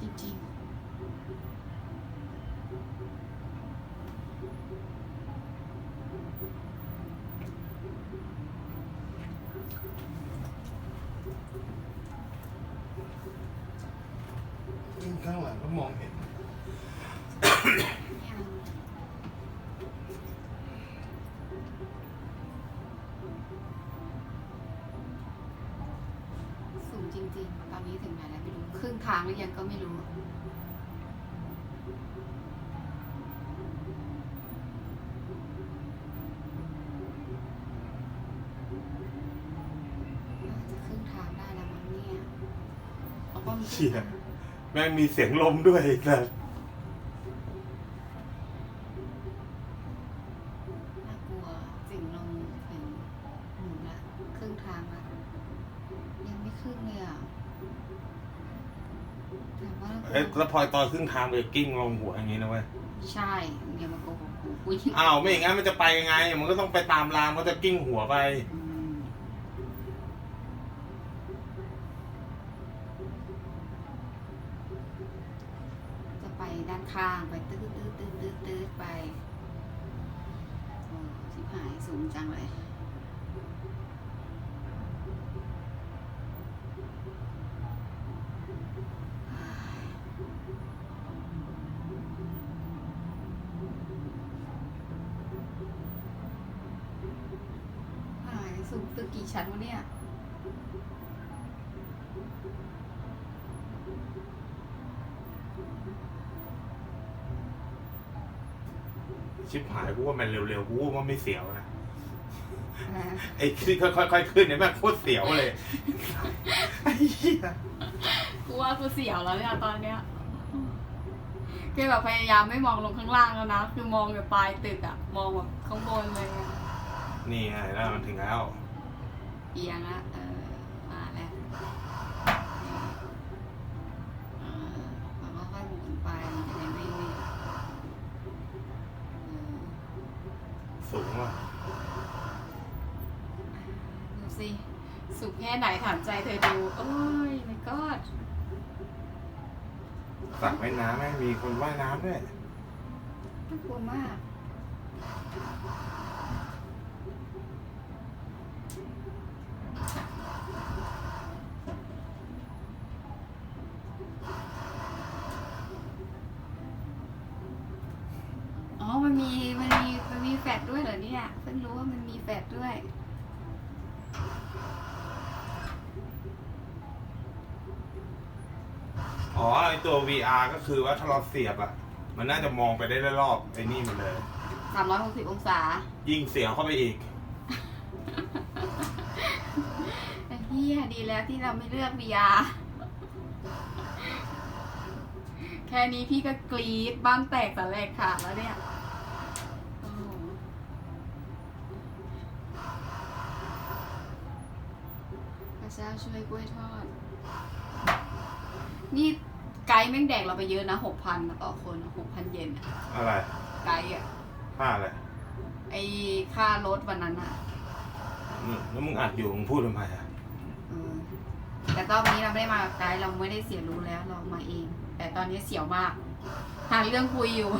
จริง ๆข้างหลังก็มองเห็น ริงตอนนี้ถึงไหนแล้วไม่รู้ครึ่งทางหรือยังก็ไม่รู้ จะครึ่งทางได้แล้วมั้งเนี่ยเอาก็มีครึ่เชี่ย ทาง แม่งมีเสียงลมด้วยแต่ น่ากลัวสิ่งลงถึงหมุนละครึ่งทางละ ยังไม่ครึ่งเลยอะแต่ว่าเอ้ยแล้วพอตอนครึ่งทางไปกิ้งลงหัวอย่างนี้นะเว้ย ใช่อย่ามาโกหกกูกูยิ่งอ้าวไม่อย่างงั้นมันจะไปยังไง มันก็ต้องไปตามรางมันจะกิ้งหัวไป อืมจะไปด้านข้างไปตื้อตื้อตื้อตื้อตื้อไปโอ้ชิบหายสูงจังเลย หายสูงตึ กกี่ชั้นวะเนี่ย ชิบหายกูว่ามันเร็วๆกูว่าไม่เสียวนะ อ่าไอ้ที่ค่อยๆขึ้นเนี่ยแม่งโคตรเสียวเลยไอ้เหี้ยกูว่ากูเสียวแล้วเนี่ยตอนเนี้ยคือแบบพยายามไม่มองลงข้างล่างแล้วนะ คือมองแบบปลายตึกอะมองแบบข้างบนเลยอะนี่ไงแล้วมันถึงแล้วเอียงละเออมาแล้วเออมันก็ค่อยหมุนไปมันจะได้ไม่เหวี่ยงเออสูงว่ะดูสิสุขแค่ไหนถามใจเธอดู โอ้ยมันก็สระว่ายน้ำแม่งมีคนว่ายน้ำด้วยน่ากลัวมาก มันมีมันมีมันมีแฟดด้วยเหรอเนี่ยเพิ่งรู้ว่ามันมีแฟดด้วยอ๋อไอตัว VR ก็คือว่าถ้าเราเสียบอะ มันน่าจะมองไปได้รอบๆไอ้นี่มันเลย360องศายิ่งเสียวเข้าไปอีก ไอ้เฮียดีแล้วที่เราไม่เลือก VR แค่นี้พี่ก็กรี๊ดบ้านแตกสลายขาดแล้วเนี่ยโอ้โหพระ เจ้าช่วยกล้วยทอด นี่ไกด์แม่งแดกเราไปเยอะนะหกพันต่อคนหกพันเยนอะอะไรไกด์อะผ้าอะไรไอค่ารถวันนั้นอะอืมแล้วมึงอัดอยู่มึงพูดทำไมอะเออแต่ตอนนี้เราไม่ได้มากับไกด์เราไม่ได้เสียรู้แล้วเรามาเอง แต่ตอนนี้เสียวมากหาเรื่องคุยอยู่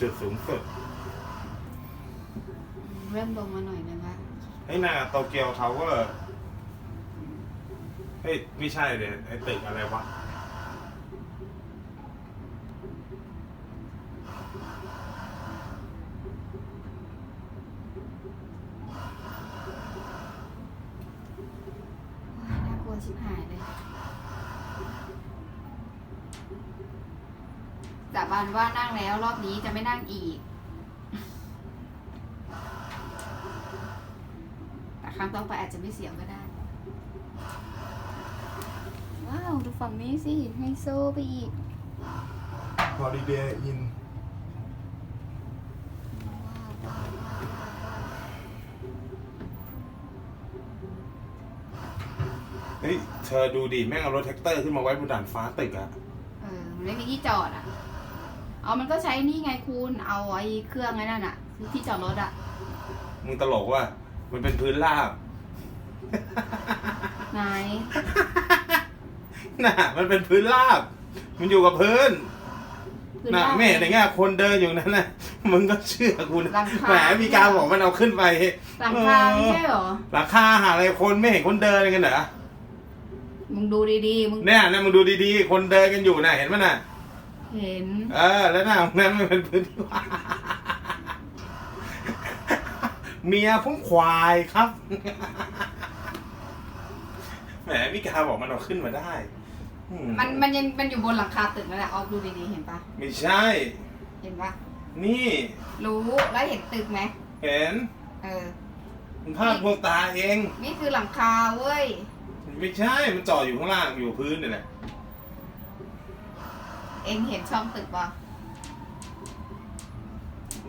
จุดสูงสุดเริ่มลงมาหน่อยนึงละไอ้ยน่าโตเกียวทาวเวอร์เฮ้ยไม่ใช่เดี๋ยวไอ้ตึกอะไรวะโอ้ยน่ากลัวชิบหาย สาบานว่านั่งแล้วรอบนี้จะไม่นั่งอีก แต่ครั้งต่อไปอาจจะไม่เสียวก็ได้ ว้าว ดูฝั่งนี้สิไฮโซไปอีก Holiday Inn เฮ้ย เธอดูดิ แม่งเอารถแท็กเตอร์ขึ้นมาไว้บนด่านฟ้าตึกอะ เออมันไม่มีที่จอดอะ เอามันก็ใช้นี่ไงคุณเอาไอ้เครื่องไอ้นั่นอะที่จอดรถอะมึงตลกว่า มันเป็นพื้นราบ ไหนน่ะ มันเป็นพื้นราบ มันอยู่กับพื้นพื้นน่ะราบไม่เห็นอย่างเงี้ยคนเดินอยู่นั่นนะมึงก็เชื่อกูนะหลังคา แหมมีการบอกมันเอาขึ้นไปหลังคาไม่ใช่เหรอ หลังคาหาอะไรคนไม่เห็นคนเดินกันเหรอมึงดูดีๆ มึงเนี่ยนะมึงดูดีๆ คนเดินกันอยู่น่ะเห็นไหมน่ะ เห็น เออ แล้วหน้าของนั้นมันเป็นพื้นที่ว่างเมียพุ่งควายครับ แหมมิกาบอกมันเอาขึ้นมาได้อืมันมันยังมันอยู่บนหลังคาตึกนั่นแหละออกดูดีๆเห็นปะไม่ใช่ เห็นปะนี่ รู้แล้วเห็นตึกไหมเห็นเออ มันภาพดวงตาเอง นี่คือหลังคาเว้ย ไม่ใช่ มันจ่ออยู่ข้างล่างอยู่พื้นนี่แหละเองเห็นช่องตึกปะ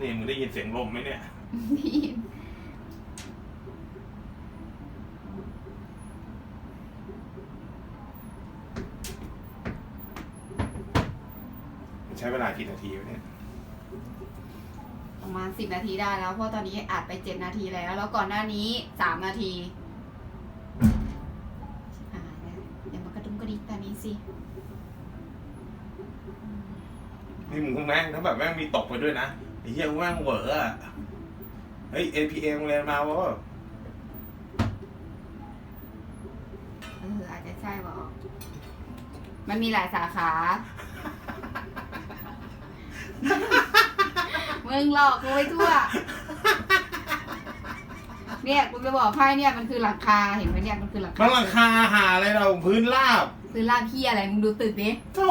นี่มึงได้ยินเสียงลมไหมเนี่ยนี่มันใช้เวลากี่นาทีวะเนี่ย ประมาณสิบนาทีได้แล้ว เพราะตอนนี้อัดไปเจ็ดนาทีแล้ว แล้วก่อนหน้านี้สามนาทีอ่าเดี๋ยวมากระดุมกระดิกตอนนี้สิ นี่มึงแม่งถ้าแบบแม่งมีตกไปด้วยนะไอ้เหี้ยแม่งเหวออะเฮ้ย APM เรียนมาวะเอออาจจะใช่บอกมันมีหลายสาขา มึงหลอกกูไปทั่ว เนี่ยกูจะบอกให้เนี่ยมันคือหลังคาเห็นไหมเนี่ยมันคือหลังมัคานหลังคาหาอะไรเราพื้นราบ คือลาดพี่อะไรมึงดูตึกดิโธ่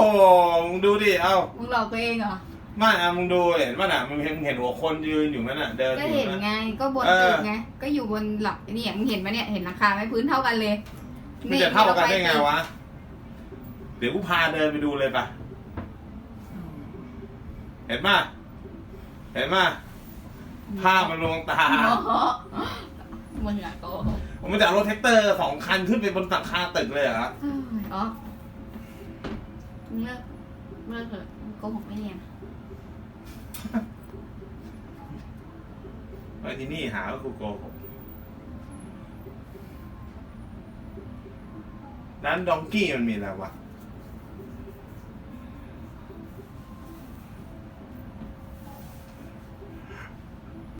มึงดูดิ เอ้า มึงหลอกตัวเองเหรอไมาอะมึงดูเห็นป่ะน่ะมึงเห็นมึงเห็นหัวคนยืนอยู่นั่นน่ะ เดินก็อยู่เห็นนั่นไงก็บนเออตึกไงก็อยู่บนหลักเนี่ยมึงเห็นไหมเนี่ยเห็นหลังคาไหมพื้นเท่ากันเลยมันจะเท่ากันได้ไงวะ เดี๋ยวกูพาเดินไปดูเลยปะเห็นป่ะเห็นป่ะภาพมันลวงตา โอ้โหมึงอะโกหกมันจะเอารถแท็กเตอร์สองคันขึ้นไปบนหลังคาตึกเลยเหรอ เอ้ย อ๋อมึงเลิกเลิกเถอะมึงโกหกไม่เรียนไอ้ที่นี่หาว่ากูโกหกร้านดองกี้มันมีอะไรวะ